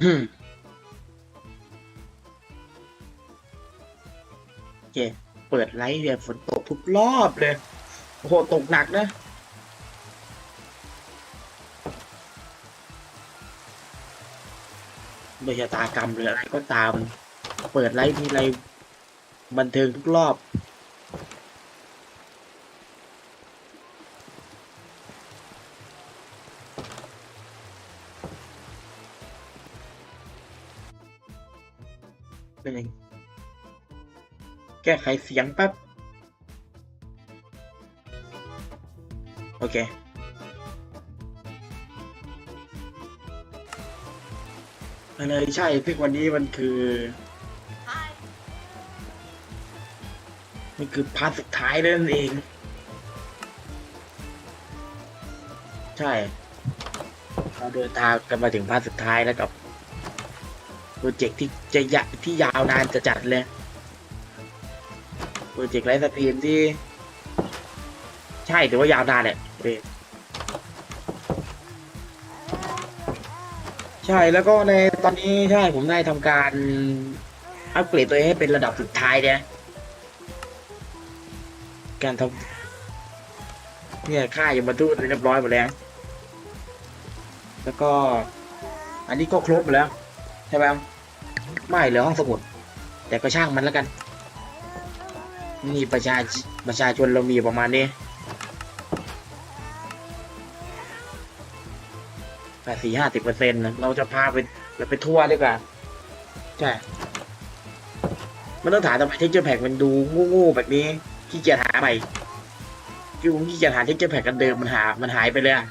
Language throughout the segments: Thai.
โอเคเปิดไลท์เนี่ยฝนตกทุกรอบเลย โอ้โห ตกหนักนะโดยชะตากรรมหรืออะไรก็ตาม เปิดไลฟ์ทีไรบันเทิงทุกรอบ เป็นยังแก้ไขเสียงแป๊บ โอเคมันเลยใช่พี่วันนี้มันคือ มันคือพาร์ทสุดท้ายนั่นเอง ใช่ เราเดินทางกันมาถึงพาร์ทสุดท้ายแล้วกับ โปรเจกต์ที่จะยะที่ยาวนานจะจัดเลยโปรเจกต์ไลฟ์สตรีมที่ ใช่ถือว่ายาวนานแหละเว้ยใช่แล้วก็ในตอนนี้ใช่ผมได้ทำการอัปเกรดตัวเองให้เป็นระดับสุดท้ายเนี่ยการทำเนี่ยค่ายยมทูตเรียบร้อยหมดแล้ว แล้วก็ อันนี้ก็ครบหมดแล้ว ใช่ไหมไม่เหลือห้องสมุด แต่ก็ช่างมันแล้วกัน นี่ประชาชประชาชนเรามีประมาณนี้แปดสี่ห้าสิบเปอร์เซ็นต์เราจะพาไปเราไปทั่วดีกว่าใช่มันต้องถามทำไมเทคเจอร์แพ็กมันดูโง่ๆแบบนี้ขี้เกียจหาใหม่คือผมขี้เกียจหาเทคเจอร์แพ็กกันเดิมมันหา มันหายไปเลยอะ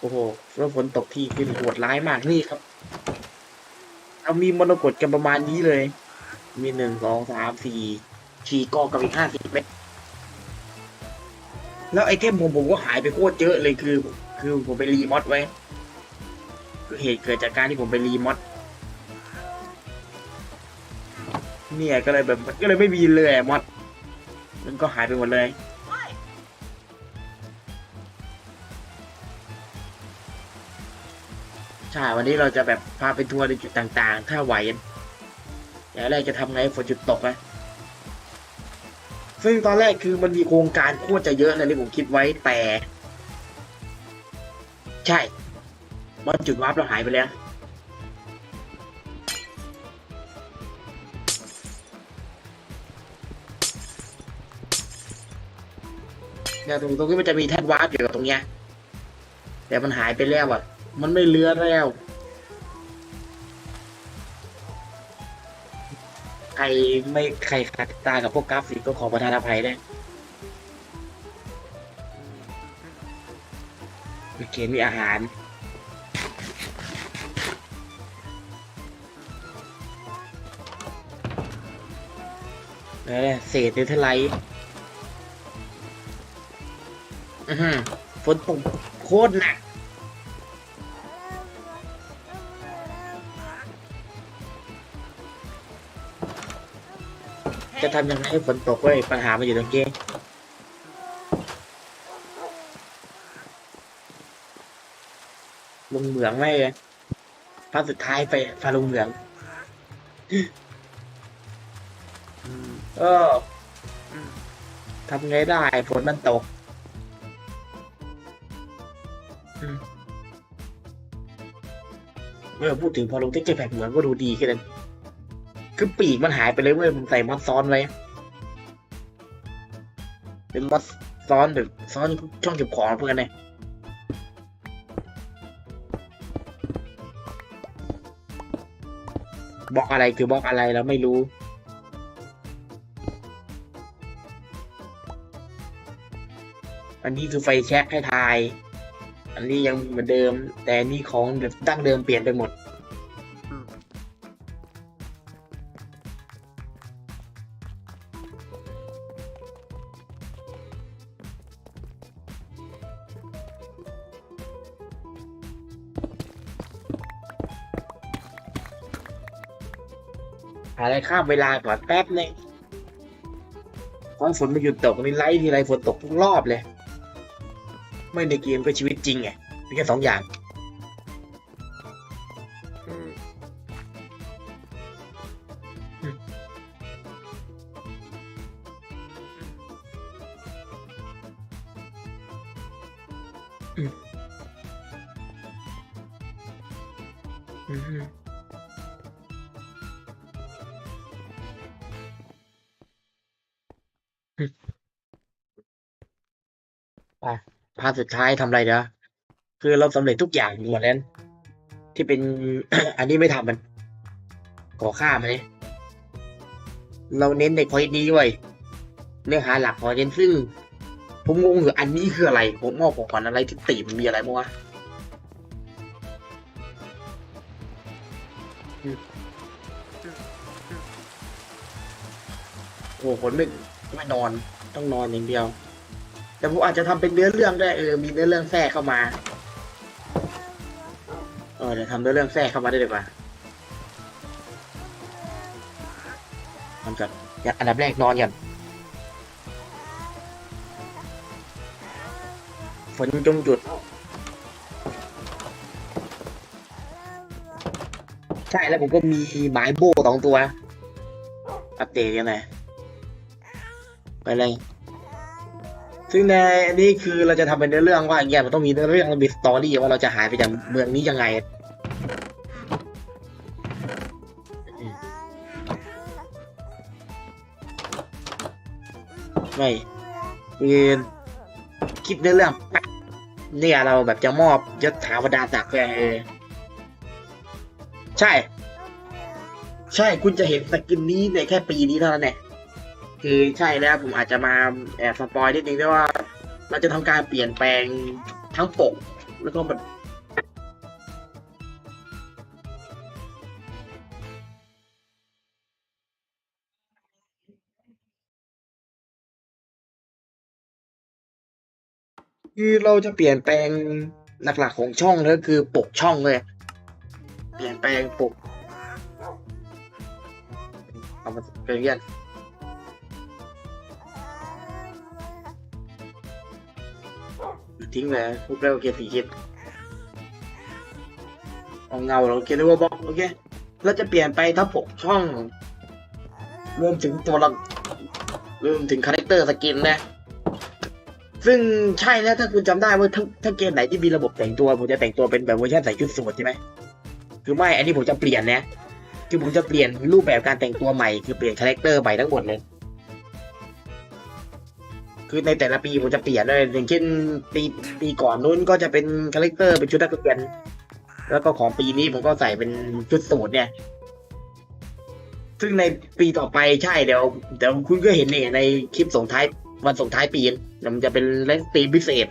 โอ้โหแล้วฝนตกที่คือโหดร้ายมากนี่ครับเอามีมรกตกันประมาณนี้เลย มีหนึ่งสองสามสี่ขี่กอกับอีกห้าสิบเมตรแล้วไอเทมผมผมก็หายไปโคตรเยอะเลยคือ คือผมไปรีมอดไว้คือเหตุเกิดจากการที่ผมไปรีมอดเนี่ยก็เลยแบบก็เลยไม่มีเลยมอดมันก็หายไปหมดเลย ใช่ วันนี้เราจะแบบพาไปทัวร์ในจุดต่าง ๆ ถ้าไหวอย่างแรกจะทำไงให้ฝนหยุดตกนะ ซึ่งตอนแรกคือมันมีโครงการโคตรจะเยอะเลยที่ผมคิดไว้แต่ ใช่มอดจุดวาร์ปเราหายไปแล้ว เนี่ยตรงตรงนี้มันจะมีแท่นวาร์ปอยู่กับตรงเนี้ย แต่มันหายไปแล้วอะ มันไม่เลือแล้วใครไม่ใครขัดตากับพวกกราฟิกก็ขอประทานอภัยได้วยโอเคมีอาหาร แล้วเนี่ยเศษเนเธอร์ไลท์อือหือฝนตกโคตรหนัก จะทำยังไงให้ฝนตกเว้ยปัญหามันอยู่ตรงนี้ลงเหมืองไม่เลยภาคสุดท้ายไปพาลงเหมืองเออทำไงได้ฝนมันตกเมื่อพูดถึงพอลงเท็กเจอร์แพ็กเหมือนก็ดูดีขึ้นเลย คือปีกมันหายไปเลยเว้ยมันใส่มอสซ้อนไว้เป็นมอสซ้อนแบบซ้อนช่องเก็บของเพื่อนเนี่ยบล็อกอะไรคือบล็อกอะไรเราไม่รู้อันนี้คือไฟแช็กให้ทาย อันนี้ยังเหมือนเดิม แต่อันนี่ของแบบดั้งเดิมเปลี่ยนไปหมด อะไรข้ามเวลาก่อนแป๊บนึงตอนฝนมันหยุดตกนี่ไล่ทีไรฝนตกทุกรอบเลย ไม่ในเกมก็ชีวิตจริงไงมีแค่สองอย่างอืมอืม ไปพาร์ทสุดท้ายทำอะไรเด้อคือเราสำเร็จทุกอย่างหมดแล้วที่เป็น อันนี้ไม่ทำมัน ขอข้ามเลยเราเน้นในพอยต์นี้ไว้ยเนื้อหาหลักพอยต์ซึ่ง ผมงงอยู่อันนี้คืออะไรผมมอบของขวัญอะไรที่ตีมันมีอะไรบ้างวะโอ้โหคนไม่ไม่นอนต้องนอนอย่างเดียว แต่ผมอาจจะทำเป็นเนื้อเรื่องได้เออมีเนื้อเรื่องแทรกเข้ามาเออเดี๋ยวทำเนื้อเรื่องแทรกเข้ามาได้เลยป่ะทำก่อนอย่างอันดับแรกนอนก่อนฝนจงหยุดใช่แล้วผมก็มีหมายโบ้สองตัว อัปเดตกันหน่อยไปเลย ซึ่งในอันนี้คือเราจะทำเป็นเนื้อเรื่องว่าอย่างเงี้ยมันต้องมีเนื้อเรื่องมีสตอรี่ว่าเราจะหายไปจากเมืองนี้ยังไง ไม่คือคิดเนื้อเรื่องปั๊บเนี่ยเราแบบจะมอบยศถาบรรดาศักดิ์แกเออใช่ ใช่คุณจะเห็นสกินนี้ในแค่ปีนี้เท่านั้นแหละ คือใช่แล้วผมอาจจะมาแอบสปอยนิดนึงด้วยว่า เราจะทำการเปลี่ยนแปลงทั้งปก แล้วก็แบบคือเราจะเปลี่ยนแปลงหลักๆของช่องก็คือปกช่องเลย เปลี่ยนแปลงปกเอามาเป็นเรื่อง ทิ้งเลยพวกเราโอเคสี่คลิปเอาเงาเราโอเคนึกว่าบล็อกโอเคเราจะเปลี่ยนไปทั้งปกช่องรวมถึงตัวละรวมถึงคาแรคเตอร์สกินนะซึ่งใช่แล้วถ้าคุณจำได้ว่าถ้าถ้าเกมไหนที่มีระบบแต่งตัว ผมจะแต่งตัวเป็นแบบเวอร์ชันใส่ชุดสูทใช่ไหมคือไม่อันนี้ผมจะเปลี่ยนนะคือผมจะเปลี่ยนรูปแบบการแต่งตัวใหม่คือเปลี่ยนคาแรคเตอร์ใหม่ทั้งหมดเลย คือในแต่ละปีผมจะเปลี่ยนเลยอย่างเช่นปีปีก่อนนู้นก็จะเป็นคาแรคเตอร์เป็นชุดนักเรียนแล้วก็ของปีนี้ผมก็ใส่เป็นชุดสูทเนี่ย ซึ่งในปีต่อไปใช่เดี๋ยวเดี๋ยวคุณก็เห็นเนี่ยในคลิปส่งท้ายวันส่งท้ายปีเดี๋ยวมันจะเป็นเลนสตีมพิเศษ